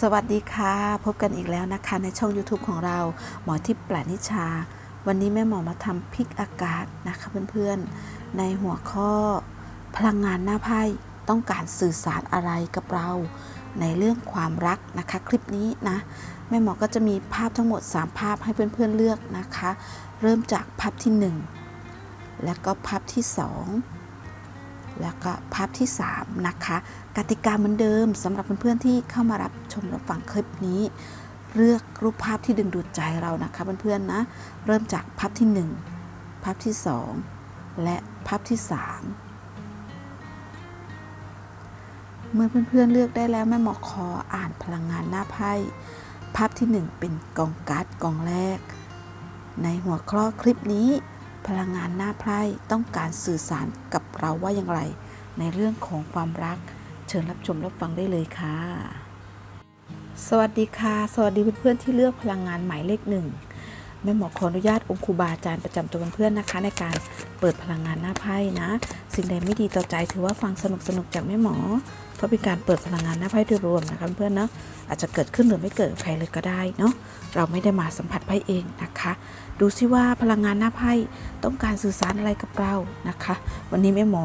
สวัสดีค่ะ พบกันอีกแล้วนะคะ ในช่อง YouTube ของเราหมอทิพย์ปลานิชา วันนี้แม่หมอมาทำพริกอากาศนะคะเพื่อนๆ ในหัวข้อพลังงานหน้าไพ่ต้องการสื่อสารอะไรกับเรา ในเรื่องความรักนะคะ คลิปนี้นะแม่หมอก็จะมีภาพทั้งหมด 3 ภาพให้เพื่อนๆเลือกนะคะ เริ่มจากภาพที่ 1 แล้วก็ภาพที่ 2 แล้วก็ภาพที่ 3 นะคะ กติกาเหมือนเดิมสำหรับเพื่อนๆที่เข้ามารับชมรับฟังคลิปนี้ เลือกรูปภาพที่ดึงดูดใจเรานะคะเพื่อนๆนะ เริ่มจากภาพที่ 1 ภาพที่ 2 และภาพที่ 3 เมื่อเพื่อนๆเลือกได้แล้วแม่หมอขออ่านพลังงานหน้าไพ่ภาพที่ 1 เป็นกองการ์ดกองแรก ในหัวข้อคลิปนี้ พลังงานหน้าไพ่ต้องการสื่อสารกับเราว่าอย่างไร ในเรื่องของความรัก เชิญรับชมรับฟังได้เลยค่ะ สวัสดีค่ะ สวัสดีเพื่อนๆที่เลือกพลังงานหมายเลขหนึ่ง แม่หมอขออนุญาตองครูบาอาจารย์ประจำตัวเพื่อนนะคะ ในการเปิดพลังงานหน้าไพ่นะ สิ่งใดไม่ดีต่อใจถือว่าฟังสนุกสนุกจากแม่หมอ เพราะเป็นการเปิดพลังงานหน้าไพ่โดยรวมนะคะเพื่อนเนาะอาจจะเกิดขึ้นหรือไม่เกิดใครเลยก็ได้เนาะเราไม่ได้มาสัมผัสไพ่เองนะคะ ดูซิว่าพลังงานหน้าไพ่ต้องการสื่อสารอะไรกับเรานะคะ วันนี้แม่หมอ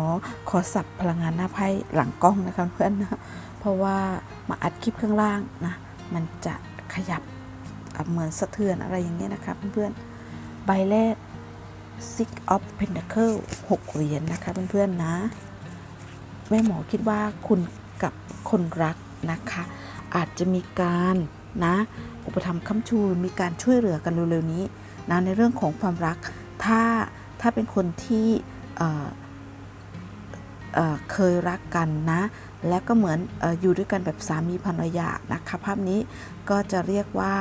ขอสับพลังงานหน้าไพ่หลังกล้องนะคะเพื่อนนะเพราะว่ามาอัดคลิปข้างล่างนะมันจะขยับ อะเหมือนสะเทือนอะไรอย่างเงี้ยนะคะเพื่อนๆ ใบแรก Six of Pentacle 6เหรียญนะคะเพื่อนๆนะ แม่หมอคิดว่าคุณกับคนรักนะคะ อาจจะมีการนะอุปถัมภ์ค้ำชูมีการช่วยเหลือกันเร็วๆนี้นะในเรื่องของความรัก ถ้าถ้าเป็นคนที่เเเคยรักกันนะ แล้วก็เหมือนออยู่ด้วยกันแบบสามีภรรยานะคะ ภาพนี้ก็จะเรียกว่า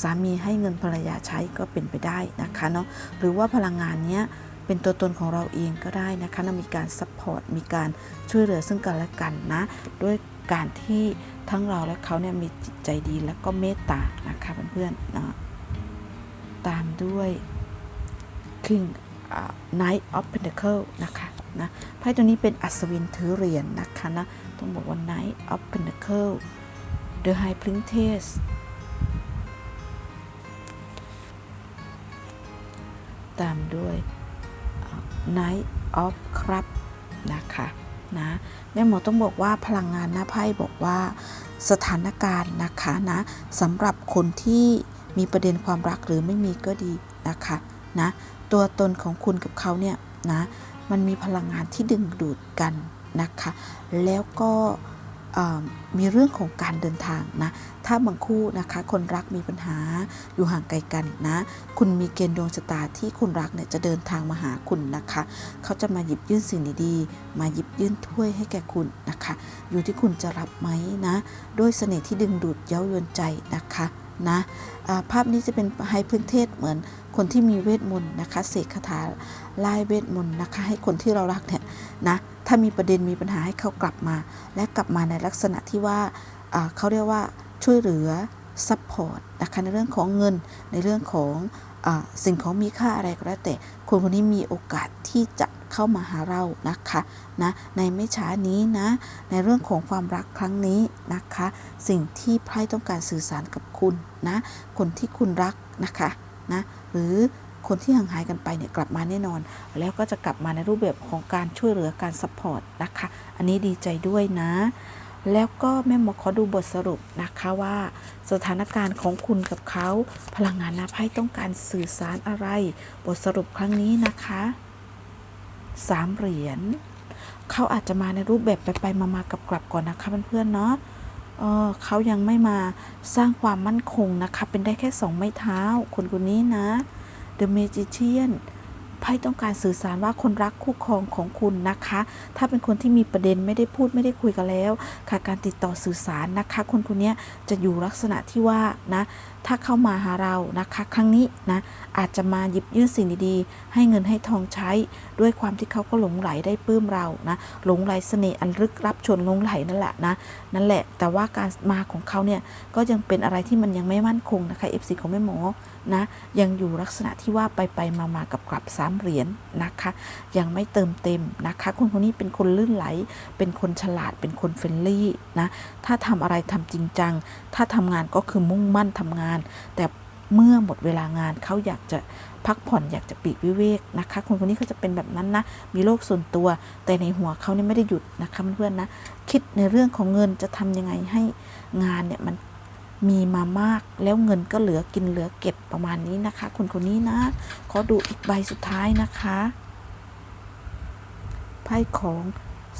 สามีให้เงินภรรยาใช้ก็เป็นไปได้นะคะเนาะหรือว่าพลังงานเนี้ยเป็นตัวตนของเราเองก็ได้นะคะนะมีการซัพพอร์ตมีการช่วยเหลือซึ่งกันและกันนะด้วยการที่ทั้งเราและเขาเนี่ยมีจิตใจดีและก็เมตตานะคะเพื่อนๆนะตามด้วย King uh, Knight of Pentacle นะคะนะไพ่ตัวนี้เป็นอัศวินถือเหรียญนะคะนะต้องบอกว่า Knight of Pentacle The High Princess ตามด้วย Night of Cup นะคะนะแม่หมอต้องบอกว่าพลังงานหน้าไพ่บอกว่าสถานการณ์นะคะนะสำหรับคนที่มีประเด็นความรักหรือไม่มีก็ดีนะคะนะตัวตนของคุณกับเขาเนี่ยนะมันมีพลังงานที่ดึงดูดกันนะคะ แล้วก็ มีเรื่องของการเดินทางนะ ถ้าบางคู่นะคะ คนรักมีปัญหาอยู่ห่างไกลกันนะ คุณมีเกณฑ์ดวงชะตาที่คุณรักเนี่ยจะเดินทางมาหาคุณนะคะ เขาจะมาหยิบยื่นสิ่งดีๆ มาหยิบยื่นถ้วยให้แก่คุณนะคะ อยู่ที่คุณจะรับไหมนะ ด้วยเสน่ห์ที่ดึงดูดเย้ายวนใจนะคะนะาภาพนี้จะเป็นไฮพื้นเทศเหมือนคนที่มีเวทมนต์นะคะ เสกคาถาไล่เวทมนต์นะคะ ให้คนที่เรารักเนี่ยนะ ถ้ามีประเด็นมีปัญหาให้เขากลับมา และกลับมาในลักษณะที่ว่าเขาเรียกว่าช่วยเหลือซัพพอร์ตนะคะในเรื่องของเงินในเรื่องของอสิ่งของมีค่าอะไรก็แล้วแต่คนคนนี้มีโอกาสที่จะเข้ามาหาเรานะคะนะในไม่ช้านี้นะ ในเรื่องของความรักครั้งนี้นะคะ สิ่งที่ไพ่ต้องการสื่อสารกับคุณนะ คนที่คุณรักนะคะนะหรือ คนที่ห่างหายกันไปเนี่ยกลับมาแน่นอน แล้วก็จะกลับมาในรูปแบบของการช่วยเหลือการซัพพอร์ตนะคะ อันนี้ดีใจด้วยนะ แล้วก็แม่หมอขอดูบทสรุปนะคะว่า สถานการณ์ของคุณกับเขา พลังงานนาไพ่ต้องการสื่อสารอะไร บทสรุปครั้งนี้นะคะสามเหรียญเขาอาจจะมาในรูปแบบไปไปมามากับกลับก่อนนะคะเพื่อนๆเนาะเออเขายังไม่มาสร้างความมั่นคงนะคะ เป็นได้แค่สองไม้เท้าคนคนนี้นะ The Magician ไพ่ต้องการสื่อสารว่าคนรักคู่ครองของคุณนะคะ ถ้าเป็นคนที่มีประเด็นไม่ได้พูดไม่ได้คุยกันแล้วขาดการติดต่อสื่อสารนะคะ คนคนนี้จะอยู่ลักษณะที่ว่านะถ้าเข้ามาหาเรานะคะ ครั้งนี้นะอาจจะมาหยิบยื่นสิ่งดีๆ ให้เงินให้ทองใช้ ด้วยความที่เขาก็หลงไหลได้ปลื้มเรานะหลงไหลเสน่ห์อันลึกลับชวนหลงไหลนั่นแหละนะนั่นแหละแต่ว่าการมาของเขาเนี่ยก็ยังเป็นอะไรที่มันยังไม่มั่นคงนะคะ FC ของแม่หมอ นะยังอยู่ลักษณะที่ว่าไปไปมามากับกลับสามเหรียญนะคะยังไม่เติมเต็มนะคะคนคนนี้เป็นคนลื่นไหล เป็นคนฉลาดเป็นคนเฟรนลี่นะถ้าทำอะไรทำจริงจัง ถ้าทำงานก็คือมุ่งมั่นทำงาน แต่เมื่อหมดเวลางานเขาอยากจะพักผ่อนอยากจะปีกวิเวกนะคะ คนคนนี้เขาจะเป็นแบบนั้นนะ มีโลกส่วนตัว แต่ในหัวเขาเนี่ยไม่ได้หยุดนะคะเพื่อนๆนะ คิดในเรื่องของเงินจะทำยังไงให้งานเนี่ยมัน มีมามากแล้วเงินก็เหลือกินเหลือเก็บประมาณนี้นะคะ คนคนนี้นะ ขอดูอีกใบสุดท้ายนะคะไพ่ของ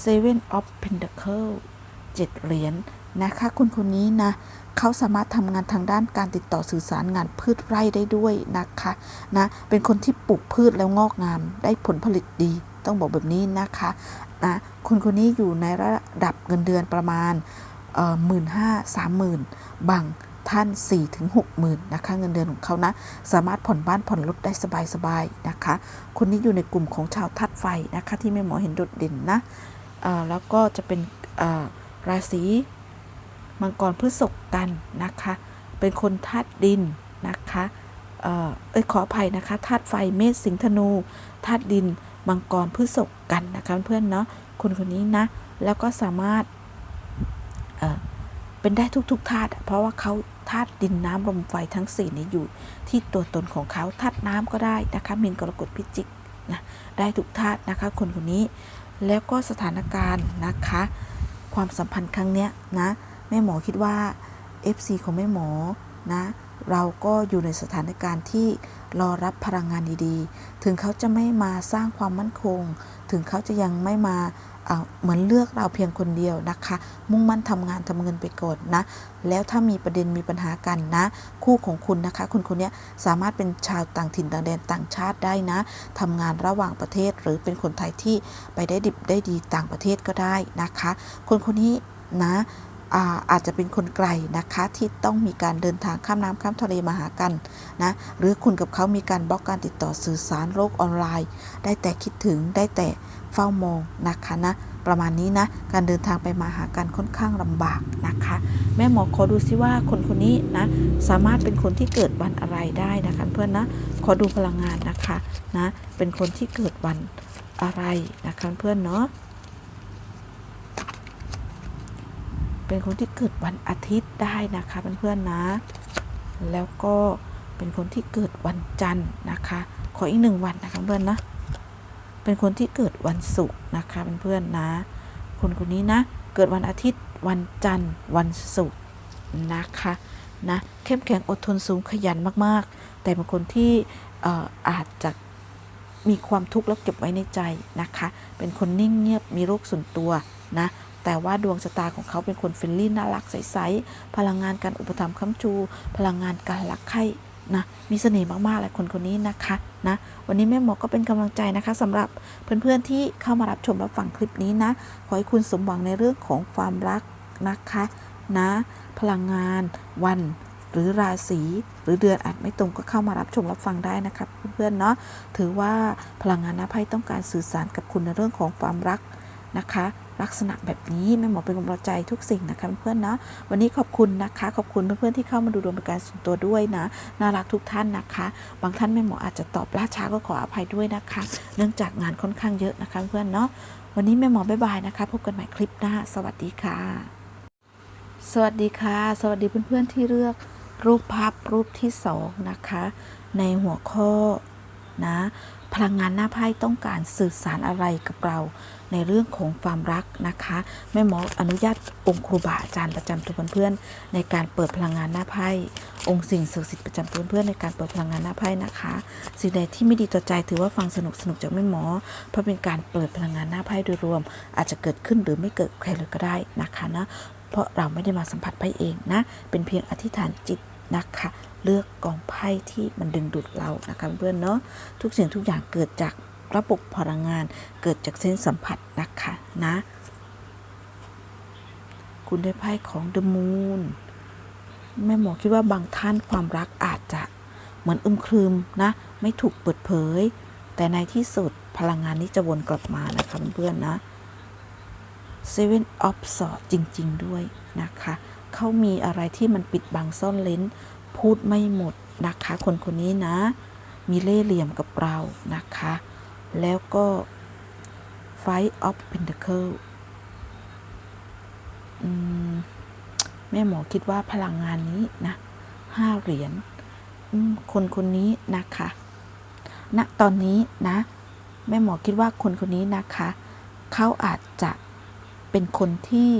Seven of Pentacle เจ็ดเหรียญนะคะ คนคนนี้นะเขาสามารถทำงานทางด้านการติดต่อสื่อสารงานพืชไร่ได้ด้วยนะคะนะเป็นคนที่ปลูกพืชแล้วงอกงามได้ผลผลิตดี ต้องบอกแบบนี้นะคะนะคนคนนี้อยู่ในระดับเงินเดือนประมาณ หมื่นห้าสามหมื่นบางท่าน4ี่ถึงหกหมื่นนะคะเงินเดือนของเขานะ สามารถผ่อนบ้านผ่อนรถได้สบายๆนะคะ คนนี้อยู่ในกลุ่มของชาวธาตุไฟนะคะ ที่แม่หมอเห็นโดดเด่นนะแล้วก็จะเป็นราศีมังกรพฤษภกันนะคะ เป็นคนธาตุดินนะคะเอ่อเอ้ยขออภัยนะคะธาตุไฟเมษสิงห์ธนูธาตุดินมังกรพฤษภกันนะคะเพื่อนเนาะคนคนนี้นะ แล้วก็สามารถ เป็นได้ทุกๆธาตุเพราะว่าเขาธาตุดินน้ำลมไฟทั้งสี่นี้อยู่ที่ตัวตนของเขาธาตุน้ำก็ได้นะคะมีนกรกฎพิจิกนะได้ทุกธาตุนะคะ คนคนนี้แล้วก็สถานการณ์นะคะ ความสัมพันธ์ครั้งเนี้ยนะแม่หมอคิดว่า FC ของแม่หมอนะเราก็อยู่ในสถานการณ์ที่รอรับพลังงานดีๆ ถึงเขาจะไม่มาสร้างความมั่นคง ถึงเขาจะยังไม่มา เหมือนเลือกเราเพียงคนเดียวนะคะ มุ่งมั่นทำงานทำเงินไปก่อนนะ แล้วถ้ามีประเด็นมีปัญหากันนะ คู่ของคุณนะคะ คุณคนนี้สามารถเป็นชาวต่างถิ่นต่างแดนต่างชาติได้นะทำงานระหว่างประเทศหรือเป็นคนไทยที่ไปได้ดิบได้ดีต่างประเทศก็ได้นะคะ คนคนนี้นะ อาอาจจะเป็นคนไกลนะคะที่ต้องมีการเดินทางข้ามน้ำข้ามทะเลมาหากันนะหรือคุณกับเขามีการบล็อกการติดต่อสื่อสารโลกออนไลน์ ได้แต่คิดถึงได้แต่เฝ้ามองนะคะนะประมาณนี้นะ การเดินทางไปมาหากันค่อนข้างลำบากนะคะ แม่หมอขอดูซิว่าคนคนนี้นะ สามารถเป็นคนที่เกิดวันอะไรได้นะคะเพื่อนนะ ขอดูพลังงานนะคะนะ เป็นคนที่เกิดวันอะไรนะคะเพื่อนเนาะ เป็นคนที่เกิดวันอาทิตย์ได้นะคะเพื่อนๆนะ แล้วก็เป็นคนที่เกิดวันจันทร์นะคะ ขออีกหนึ่งวันนะคะเพื่อนนะ เป็นคนที่เกิดวันศุกร์นะคะเพื่อนๆนะ คนคนนี้นะ เกิดวันอาทิตย์ วันจันทร์ วันศุกร์นะคะนะเข้มแข็งอดทนสูงขยันมากๆ แต่เป็นคนที่อออาจจะมีความทุกข์แล้วเก็บไว้ในใจนะคะ เป็นคนนิ่งเงียบมีโรคส่วนตัวนะ แต่ว่าดวงชะตาของเขาเป็นคนเฟรนลี่น่ารักใสๆพลังงานการอุปถัมภ์ค้ำชู พลังงานการรักใคร่นะมีเสน่ห์มากๆเลยคนคนนี้นะคะนะวันนี้แม่หมอก็เป็นกำลังใจนะคะสำหรับเพื่อนๆที่เข้ามารับชมรับฟังคลิปนี้นะ ขอให้คุณสมหวังในเรื่องของความรักนะคะนะ พลังงานวันหรือราศีหรือเดือนอาจไม่ตรงก็เข้ามารับชมรับฟังได้นะครับเพื่อนๆเนาะถือว่าพลังงานหน้าไพ่ต้องการสื่อสารกับคุณในเรื่องของความรักนะคะ ลักษณะแบบนี้แม่หมอเป็นกำลังใจทุกสิ่งนะคะเพื่อนๆเนาะวันนี้ขอบคุณนะคะ ขอบคุณเพื่อนๆที่เข้ามาดูดวงเป็นการส่วนตัวด้วยนะน่ารักทุกท่านนะคะ บางท่านแม่หมออาจจะตอบล่าช้าก็ขออภัยด้วยนะคะ เนื่องจากงานค่อนข้างเยอะนะคะเพื่อนเนาะวันนี้แม่หมอบ๊ายบายนะคะ พบกันใหม่คลิปหน้า สวัสดีค่ะ สวัสดีค่ะ สวัสดีเพื่อนๆที่เลือกรูปภาพรูปที่สองนะคะ ในหัวข้อนะ พลังงานหน้าไพ่ต้องการสื่อสารอะไรกับเรา ในเรื่องของความรักนะคะแม่หมออนุญาตองค์ครูบาอาจารย์ประจำตัวเพื่อนๆในการเปิดพลังงานหน้าไพ่องค์สิ่งศักดิ์สิทธิ์ประจำตัวเพื่อนๆในการเปิดพลังงานหน้าไพ่นะคะสิ่งใดที่ไม่ดีต่อใจถือว่าฟังสนุกสนุกจากแม่หมอ เพราะเป็นการเปิดพลังงานหน้าไพ่โดยรวม อาจจะเกิดขึ้นหรือไม่เกิดใครเลยก็ได้นะคะนะเพราะเราไม่ได้มาสัมผัสไพ่เองนะเป็นเพียงอธิษฐานจิตนะคะ เลือกกองไพ่ที่มันดึงดูดเรานะคะเพื่อนเนาะทุกสิ่งทุกอย่างเกิดจากระบบพลังงาน เกิดจากเส้นสัมผัสนะคะนะ คุณได้ไพ่ของ The Moon แม่หมอคิดว่าบางท่านความรักอาจจะเหมือนอึมครึมนะ ไม่ถูกเปิดเผย แต่ในที่สุดพลังงานนี้จะวนกลับมานะคะเพื่อนๆนะ Seven of Swords จริง ๆ ด้วยนะคะ เขามีอะไรที่มันปิดบังซ่อนเลน พูดไม่หมดนะคะ คนคนนี้นะ มีเล่ห์เหลี่ยมกับเรานะคะ แล้วก็ Five of Pentacle อืมแม่หมอคิดว่าพลังงานนี้นะห้าเหรียญคนคนนี้นะคะณตอนนี้นะ แม่หมอคิดว่าคนคนนี้นะคะ เขาอาจจะเป็นคนที่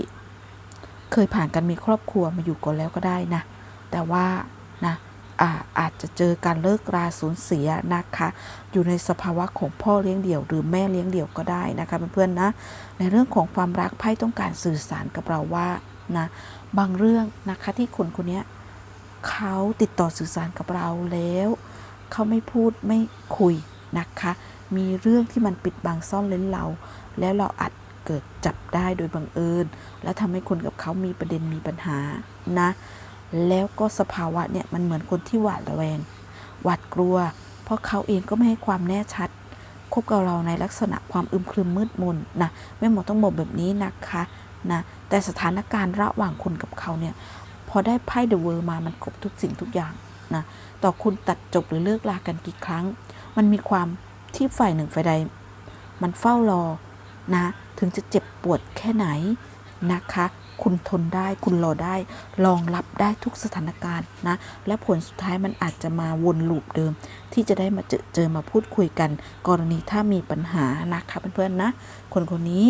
เคยผ่านการมีครอบครัวมาอยู่ก่อนแล้วก็ได้นะ แต่ว่า นะอาอาจจะเจอการเลิกราสูญเสียนะคะ อยู่ในสภาวะของพ่อเลี้ยงเดี่ยวหรือแม่เลี้ยงเดี่ยวก็ได้นะคะเพื่อนๆนะ ในเรื่องของความรักไพ่ต้องการสื่อสารกับเราว่านะบางเรื่องนะคะที่คนคนนี้เขาติดต่อสื่อสารกับเราแล้ว เขาไม่พูดไม่คุยนะคะ มีเรื่องที่มันปิดบังซ่อนเล้นเรา แล้วเราอาจเกิดจับได้โดยบังเอิญ แล้วทำให้คนกับเขามีประเด็นมีปัญหานะ แล้วก็สภาวะเนี่ยมันเหมือนคนที่หวาดระแวง หวาดกลัว เพราะเขาเองก็ไม่ให้ความแน่ชัด คบกับเราในลักษณะความอึมครึมมืดมนนะแม่หมอต้องบอกแบบนี้นะคะนะแต่สถานการณ์ระหว่างคุณกับเขาเนี่ยพอได้ไพ่เดอะเวิร์มามันครบทุกสิ่งทุกอย่างนะต่อคุณตัดจบหรือเลิกลากันกี่ครั้ง มันมีความที่ฝ่ายหนึ่งฝ่ายใด มันเฝ้ารอนะ ถึงจะเจ็บปวดแค่ไหนนะคะ คุณทนได้ คุณรอได้ รองรับได้ทุกสถานการณ์นะ และผลสุดท้ายมันอาจจะมาวนลูปเดิม ที่จะได้มาเจอเจอมาพูดคุยกัน กรณีถ้ามีปัญหานะคะเพื่อนๆนะ คนคนนี้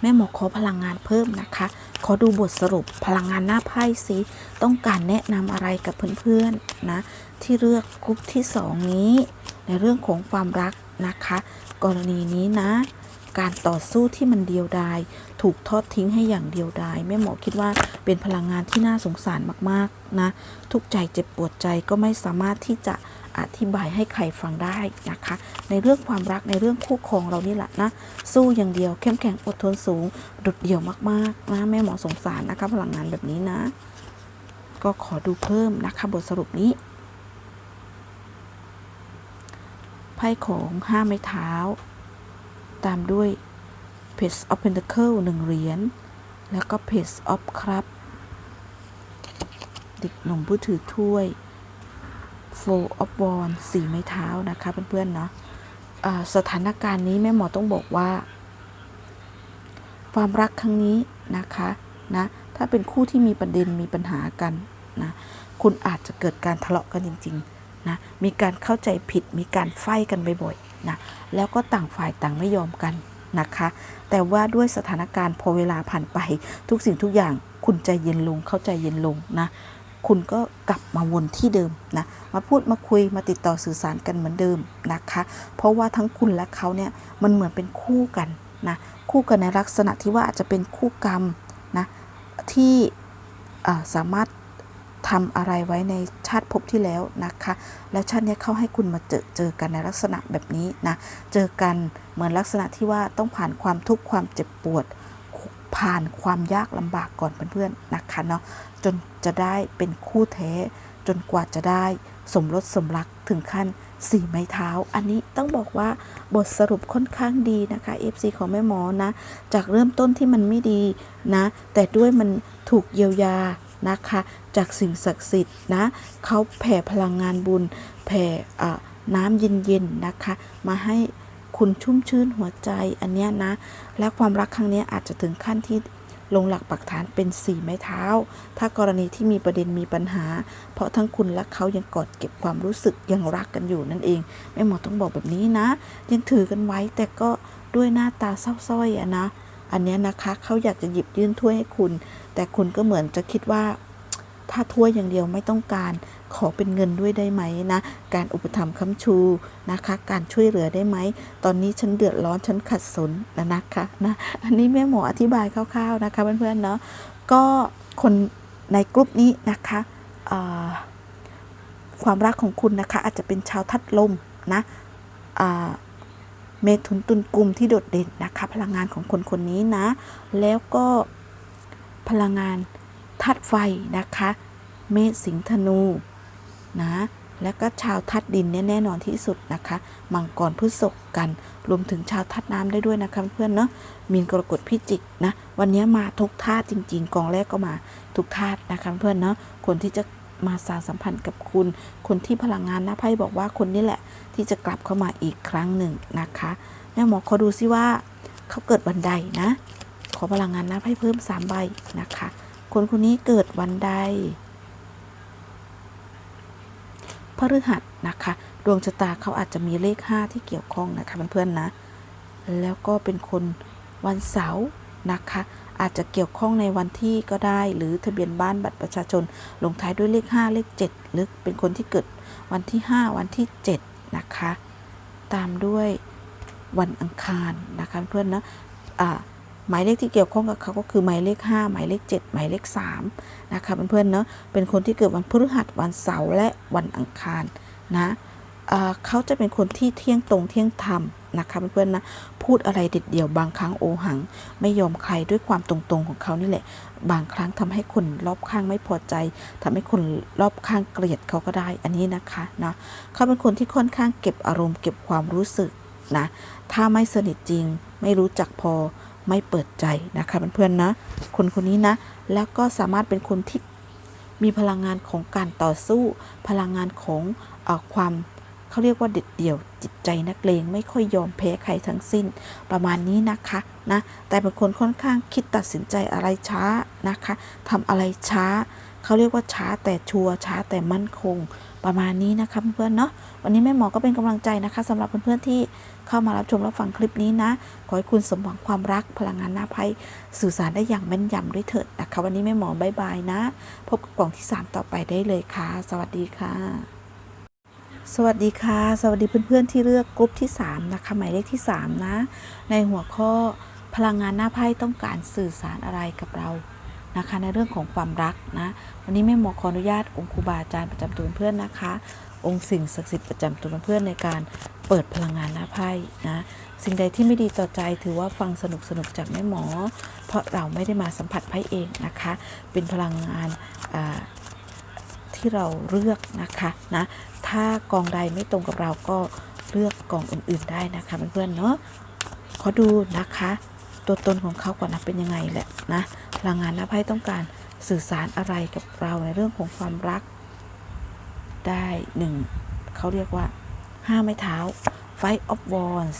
แม่หมอขอพลังงานเพิ่มนะคะ ขอดูบทสรุปพลังงานหน้าไพ่สิต้องการแนะนำอะไรกับเพื่อนๆนะ ที่เลือกกรุ๊ปที่สองนี้ ในเรื่องของความรักนะคะ กรณีนี้นะการต่อสู้ที่มันเดียวดาย ถูกทอดทิ้งให้อย่างเดียวดายแม่หมอคิดว่าเป็นพลังงานที่น่าสงสารมากๆนะ ทุกใจเจ็บปวดใจก็ไม่สามารถที่จะอธิบายให้ใครฟังได้นะคะ ในเรื่องความรักในเรื่องคู่ครองเรานี่แหละนะ สู้อย่างเดียวเข้มแข็งอดทนสูงโดดเดี่ยวมากๆนะแม่หมอสงสารนะคะพลังงานแบบนี้นะ ก็ขอดูเพิ่มนะคะบทสรุปนี้ไพ่ของห้าไม้เท้า ตามด้วย Page of Pentacle หนึ่งเหรียญ แล้วก็ Page of Cup เด็กหนุ่มผู้ถือถ้วย Four of Wands สี่ไม้เท้านะคะเพื่อนๆเนาะอ่าสถานการณ์นี้แม่หมอต้องบอกว่า ความรักครั้งนี้นะคะนะถ้าเป็นคู่ที่มีประเด็นมีปัญหากันนะคุณอาจจะเกิดการทะเลาะกันจริงๆนะมีการเข้าใจผิดมีการไฟกันบ่อยๆนะแล้วก็ต่างฝ่ายต่างไม่ยอมกัน นะคะ แต่ว่าด้วยสถานการณ์พอเวลาผ่านไป ทุกสิ่งทุกอย่างคุณใจเย็นลงเข้าใจเย็นลงนะ คุณก็กลับมาวนที่เดิมนะมาพูดมาคุยมาติดต่อสื่อสารกันเหมือนเดิมนะคะ เพราะว่าทั้งคุณและเขาเนี่ยมันเหมือนเป็นคู่กันนะคู่กันในลักษณะที่ว่าอาจจะเป็นคู่กรรมนะที่สามารถ ทำอะไรไว้ในชาติภพที่แล้วนะคะ แล้วชาตินี้เขาให้คุณมาเจอเจอกันในลักษณะแบบนี้นะ เจอกันเหมือนลักษณะที่ว่าต้องผ่านความทุกข์ความเจ็บปวด ผ่านความยากลำบากก่อนเพื่อนๆนะคะเนาะ จนจะได้เป็นคู่แท้ จนกว่าจะได้สมรสสมรักถึงขั้นสี่ไม้เท้า อันนี้ต้องบอกว่าบทสรุปค่อนข้างดีนะคะ FC ของแม่หมอนะ จากเริ่มต้นที่มันไม่ดีนะ แต่ด้วยมันถูกเยียวยา นะคะ จากสิ่งศักดิ์สิทธิ์นะเขาแผ่พลังงานบุญ แผ่น้ำเย็นๆนะคะ มาให้คุณชุ่มชื่นหัวใจอันเนี้ยนะ และความรักครั้งนี้อาจจะถึงขั้นที่ลงหลักปักฐานเป็นสี่ไม้เท้า ถ้ากรณีที่มีประเด็นมีปัญหา เพราะทั้งคุณและเขายังกอดเก็บความรู้สึกยังรักกันอยู่นั่นเองแม่หมอต้องบอกแบบนี้นะ ยังถือกันไว้แต่ก็ด้วยหน้าตาเศร้าส้อยอะนะ อันนี้นะคะเขาอยากจะหยิบยื่นถ้วยให้คุณ แต่คุณก็เหมือนจะคิดว่า ถ้าถ้วยอย่างเดียวไม่ต้องการขอเป็นเงินด้วยได้ไหมนะ การอุปถัมภ์ค้ำชูนะคะ การช่วยเหลือได้ไหม ตอนนี้ฉันเดือดร้อนฉันขัดสนนะนะคะนะอันนี้แม่หมออธิบายคร่าวๆนะคะเพื่อนๆเนาะก็คนในกลุ่มนี้นะคะความรักของคุณนะคะอาจจะเป็นชาวทัดลมนะ เมถุนตุลกลุ่มที่โดดเด่นนะคะ พลังงานของคนคนนี้นะ แล้วก็พลังงานธาตุไฟนะคะ เมษสิงธนูนะ แล้วก็ชาวธาตุดินเนี่ยแน่นอนที่สุดนะคะ มังกรพฤษภกัน รวมถึงชาวธาตุน้ำได้ด้วยนะคะเพื่อนเนาะ มีนกรกฎพิจิกนะ วันนี้มาทุกธาตุจริง ๆ กองแรกก็มาทุกธาตุนะคะเพื่อนเนาะ คนที่จะ มาสานสัมพันธ์กับคุณ คนที่พลังงานนะไพ่บอกว่าคนนี้แหละ ที่จะกลับเข้ามาอีกครั้งหนึ่งนะคะ แม่หมอขอดูซิว่าเขาเกิดวันใดนะ ขอพลังงานนะไพ่เพิ่มสามใบนะคะ คนคนนี้เกิดวันใดพฤหัสนะคะ ดวงชะตาเขาอาจจะมีเลข 5 ที่เกี่ยวข้องนะคะเพื่อนๆนะ แล้วก็เป็นคนวันเสาร์นะคะ อาจจะเกี่ยวข้องในวันที่ก็ได้ หรือทะเบียนบ้านบัตรประชาชน ลงท้ายด้วยเลข 5 เลข 7 หรือเป็นคนที่เกิดวันที่ 5 วันที่ 7 นะคะ ตามด้วยวันอังคารนะคะเพื่อนนะอ่าหมายเลขที่เกี่ยวข้องกับเขาก็คือหมายเลข 5 หมายเลข 7 หมายเลข 3 นะคะเพื่อนๆเนาะเป็นคนที่เกิดวันพฤหัสวันเสาร์และวันอังคารนะอ่าเขาจะเป็นคนที่เที่ยงตรงเที่ยงธรรม นะคะเพื่อนๆนะพูดอะไรเด็ดเดี่ยวบางครั้งโอหัง ไม่ยอมใครด้วยความตรงๆของเขานี่แหละ บางครั้งทำให้คนรอบข้างไม่พอใจทำให้คนรอบข้างเกลียดเขาก็ได้อันนี้นะคะนะเขาเป็นคนที่ค่อนข้างเก็บอารมณ์เก็บความรู้สึกนะถ้าไม่สนิทจริง ไม่รู้จักพอไม่เปิดใจนะคะเพื่อนๆนะ คนคนนี้นะ แล้วก็สามารถเป็นคนที่มีพลังงานของการต่อสู้ พลังงานของอความ เขาเรียกว่าเด็ดเดี่ยวจิตใจนักเลงไม่ค่อยยอมแพ้ใครทั้งสิ้น ประมาณนี้นะคะนะแต่เป็นคนค่อนข้างคิดตัดสินใจอะไรช้านะคะทำอะไรช้าเขาเรียกว่าช้าแต่ชัวร์ช้าแต่มั่นคง ประมาณนี้นะคะเพื่อนๆเนาะวันนี้แม่หมอก็เป็นกำลังใจนะคะสำหรับเพื่อนๆที่เข้ามารับชมรับฟังคลิปนี้นะ ขอให้คุณสมหวังความรักพลังงานหน้าไพ่สื่อสารได้อย่างแม่นยำด้วยเถิดนะคะ วันนี้แม่หมอบายบายนะ พบกับกล่องที่ 3 ต่อไปได้เลยค่ะ สวัสดีค่ะ สวัสดีค่ะ สวัสดีเพื่อนๆที่เลือกกลุ่มที่ 3 นะคะ หมายเลขที่ 3 นะ ในหัวข้อพลังงานหน้าไพ่ต้องการสื่อสารอะไรกับเรานะคะ ในเรื่องของความรักนะ วันนี้แม่หมอขออนุญาตองค์ครูบาอาจารย์ประจำตัวเพื่อนนะคะ องค์สิ่งศักดิ์สิทธิ์ประจำตัวเพื่อนในการเปิดพลังงานหน้าไพ่นะสิ่งใดที่ไม่ดีต่อใจถือว่าฟังสนุกสนุกๆจากแม่หมอ เพราะเราไม่ได้มาสัมผัสไพ่เองนะคะ เป็นพลังงานอ่า ที่เราเลือกนะคะนะถ้ากองใดไม่ตรงกับเราก็เลือกกองอื่น ๆได้นะคะเพื่อนๆเนาะขอดูนะคะ ตัวตนของเขาก่อนนะเป็นยังไงแหละนะพลังงานน้าไพ่ต้องการสื่อสารอะไรกับเราในเรื่องของความรัก ได้หนึ่งเขาเรียกว่าห้าไม้เท้า Fight of Wands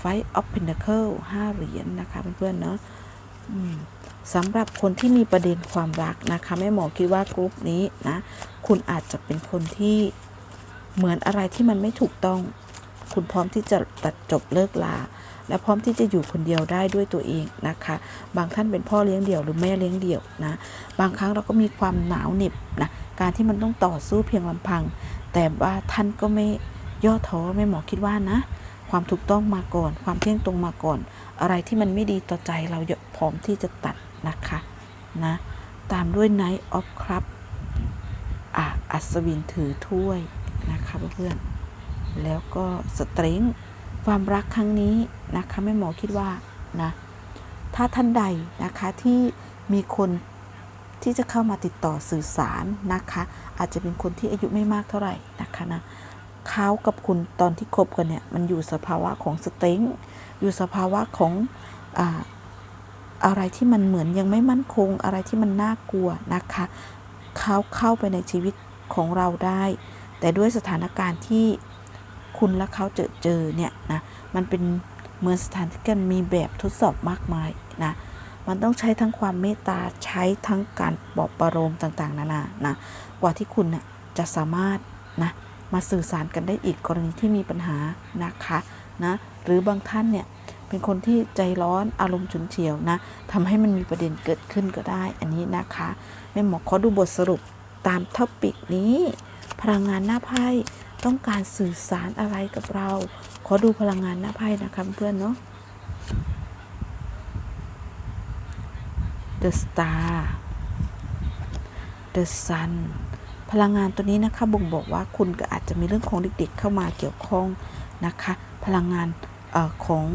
Fight of Pentacle ห้าเหรียญนะคะเพื่อนๆเนาะ สำหรับคนที่มีประเด็นความรักนะคะแม่หมอคิดว่ากรุ๊ปนี้นะคุณอาจจะเป็นคนที่เหมือนอะไรที่มันไม่ถูกต้อง คุณพร้อมที่จะตัดจบเลิกลา และพร้อมที่จะอยู่คนเดียวได้ด้วยตัวเองนะคะ บางท่านเป็นพ่อเลี้ยงเดี่ยวหรือแม่เลี้ยงเดี่ยวนะบางครั้งเราก็มีความหนาวเหน็บนะการที่มันต้องต่อสู้เพียงลำพัง แต่ว่าท่านก็ไม่ย่อท้อไม่หมอคิดว่านะความถูกต้องมาก่อน ความเที่ยงตรงมาก่อน อะไรที่มันไม่ดีต่อใจเราพร้อมที่จะตัด นะคะนะตามด้วย Night of Cup อะอัศวินถือถ้วยนะคะเพื่อนๆแล้วก็สตริงความรักครั้งนี้นะคะแม่หมอคิดว่านะถ้าท่านใดนะคะที่มีคนที่จะเข้ามาติดต่อสื่อสารนะคะ อาจจะเป็นคนที่อายุไม่มากเท่าไหร่นะคะนะเขากับคุณตอนที่คบกันเนี่ยมันอยู่สภาวะของสเต็งอยู่สภาวะของอา อะไรที่มันเหมือนยังไม่มั่นคง อะไรที่มันน่ากลัวนะคะเขาเข้าไปในชีวิตของเราได้ แต่ด้วยสถานการณ์ที่คุณและเขาเจอเจอเนี่ยนะมันเป็นเหมือนสถานที่กันมีแบบทดสอบมากมายนะมันต้องใช้ทั้งความเมตตาใช้ทั้งการปลอบประโลมต่างๆ นานานะกว่าที่คุณนะจะสามารถนะมาสื่อสารกันได้อีกกรณีที่มีปัญหานะคะนะหรือบางท่านเนี่ย เป็นคนที่ใจร้อนอารมณ์ฉุนเฉียวนะทำให้มันมีประเด็นเกิดขึ้นก็ได้ อันนี้นะคะแม่หมอขอดูบทสรุปตามท็อปิกนี้ พลังงานหน้าไพ่ต้องการสื่อสารอะไรกับเรา ขอดูพลังงานหน้าไพ่นะคะเพื่อนเนาะ The Star The Sun พลังงานตัวนี้นะคะบ่งบอกว่าคุณก็อาจจะมีเรื่องของเด็กๆเข้ามาเกี่ยวข้องนะคะ พลังงานออของ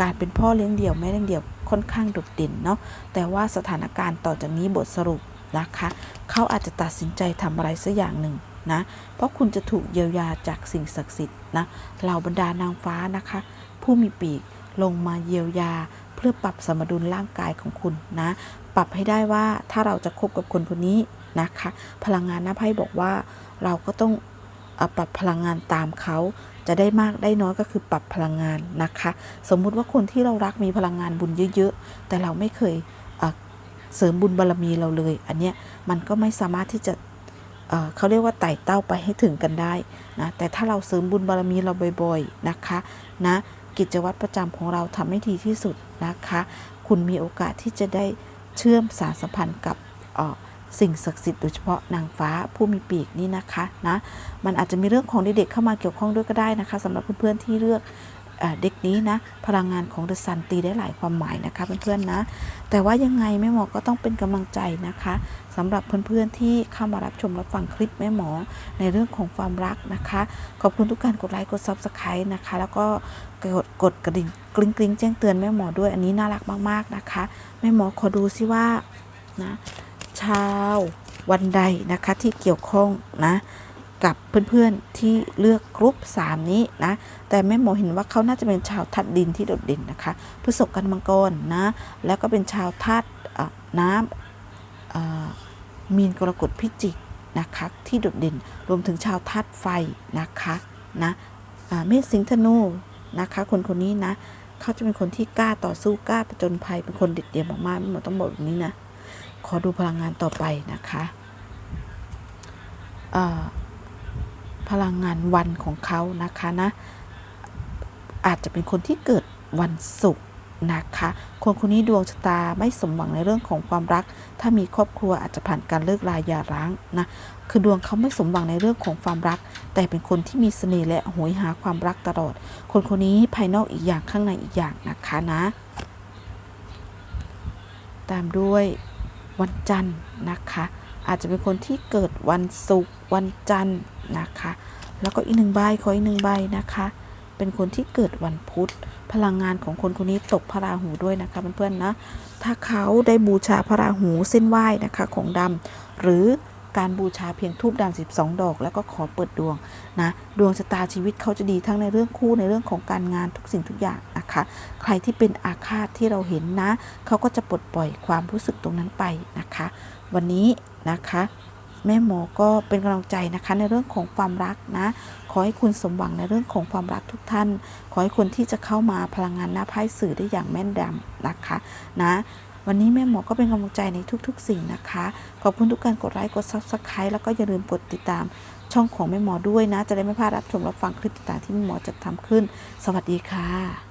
การเป็นพ่อเลี้ยงเดี่ยวแม่เลี้ยงเดี่ยวค่อนข้างโดดเด่นเนาะแต่ว่าสถานการณ์ต่อจากนี้บทสรุปนะคะเขาอาจจะตัดสินใจทำอะไรสักอย่างหนึ่งนะเพราะคุณจะถูกเยียวยาจากสิ่งศักดิ์สิทธิ์นะเหล่าบรรดานางฟ้านะคะ ผู้มีปีกลงมาเยียวยา เพื่อปรับสมดุลร่างกายของคุณนะปรับให้ได้ว่าถ้าเราจะคบกับคนคนนี้นะคะ พลังงานหน้าไพ่บอกว่าเราก็ต้องอปรับพลังงานตามเขา จะได้มากได้น้อยก็คือปรับพลังงานนะคะ สมมุติว่าคนที่เรารักมีพลังงานบุญเยอะ ๆ แต่เราไม่เคยเสริมบุญบารรมีเราเลย อันเนี้ยมันก็ไม่สามารถที่จะเเขาเรียกว่าไต่เต้าไปให้ถึงกันได้นะแต่ถ้าเราเสริมบุญบารรมีเราบ่อย ๆนะคะนะกิจวัตรประจำของเราทำให้ดีที่สุดนะคะ คุณมีโอกาสที่จะได้เชื่อมสารสัมพันธ์กับออ สิ่งศักดิ์สิทธิ์โดยเฉพาะนางฟ้าผู้มีปีกนี่นะคะนะมันอาจจะมีเรื่องของเด็กๆเข้ามาเกี่ยวข้องด้วยก็ได้นะคะสำหรับเพื่อนๆที่เลือกเอเด็กนี้นะพลังงานของเดอะซันตีได้หลายความหมายนะคะเพื่อนๆนะ แต่ว่ายังไงแม่หมอก็ต้องเป็นกำลังใจนะคะสำหรับเพื่อนๆที่เข้ามารับชมรับฟังคลิปแม่หมอในเรื่องของความรักนะคะ ขอบคุณทุกการกดไลค์กด Subscribe นะคะ แล้วก็กดกดกระดิ่งกริ๊งกริ๊งแจ้งเตือนแม่หมอด้วยอันนี้น่ารักมากๆนะคะแม่หมอขอดูซิว่านะ ชาววันใดนะคะที่เกี่ยวข้องนะกับเพื่อนๆที่เลือกกรุ๊ป 3 นี้นะ แต่แม่หมอเห็นว่าเขาน่าจะเป็นชาวธาตุดินที่โดดเด่นนะคะพฤษภกันมังกรนะ แล้วก็เป็นชาวธาตุน้ำมีนกรกฎพิจิกนะคะที่โดดเด่น รวมถึงชาวธาตุไฟนะคะนะเมษสิงห์ธนูนะคะคนคนนี้นะ เขาจะเป็นคนที่กล้าต่อสู้กล้าประจนภัยเป็นคนเด็ดเดี่ยวมากๆแม่หมอต้องบอกแบบนี้นะ ขอดูพลังงานต่อไปนะคะพลังงานวันของเขานะคะนะ อาจจะเป็นคนที่เกิดวันศุกร์นะคะ คนคนนี้ดวงชะตาไม่สมหวังในเรื่องของความรัก ถ้ามีครอบครัวอาจจะผ่านการเลิกลาหย่าร้างนะคือดวงเขาไม่สมหวังในเรื่องของความรัก แต่เป็นคนที่มีเสน่ห์และโหยหาความรักตลอด คนคนนี้ภายนอกอีกอย่างข้างในอีกอย่างนะคะนะ ตามด้วย วันจันทร์นะคะ อาจจะเป็นคนที่เกิดวันศุกร์วันจันทร์นะคะ แล้วก็อีกหนึ่งใบขออีกหนึ่งใบนะคะ เป็นคนที่เกิดวันพุธ พลังงานของคนคนนี้ตกพระราหูด้วยนะคะเพื่อนๆนะ ถ้าเขาได้บูชาพระราหูเส้นไหว้นะคะของดำหรือ การบูชาเพียงทูบดำ12 ดอก แล้วก็ขอเปิดดวงนะดวงชะตาชีวิตเขาจะดีทั้งในเรื่องคู่ในเรื่องของการงานทุกสิ่งทุกอย่างนะคะ ใครที่เป็นอาฆาตที่เราเห็นนะเขาก็จะปลดปล่อยความรู้สึกตรงนั้นไปนะคะ วันนี้นะคะแม่หมอก็เป็นกำลังใจนะคะในเรื่องของความรักนะ ขอให้คุณสมหวังในเรื่องของความรักทุกท่าน ขอให้คนที่จะเข้ามาพลังงานหน้าไพ่สื่อได้อย่างแม่นยำนะคะ นะ วันนี้แม่หมอก็เป็นกำลังใจในทุกๆ สิ่งนะคะ ขอบคุณทุกการกดไลค์กด Subscribe แล้วก็อย่าลืมกดติดตามช่องของแม่หมอด้วยนะ จะได้ไม่พลาดรับชมรับฟังคลิปต่างๆที่แม่หมอจะทำขึ้น สวัสดีค่ะ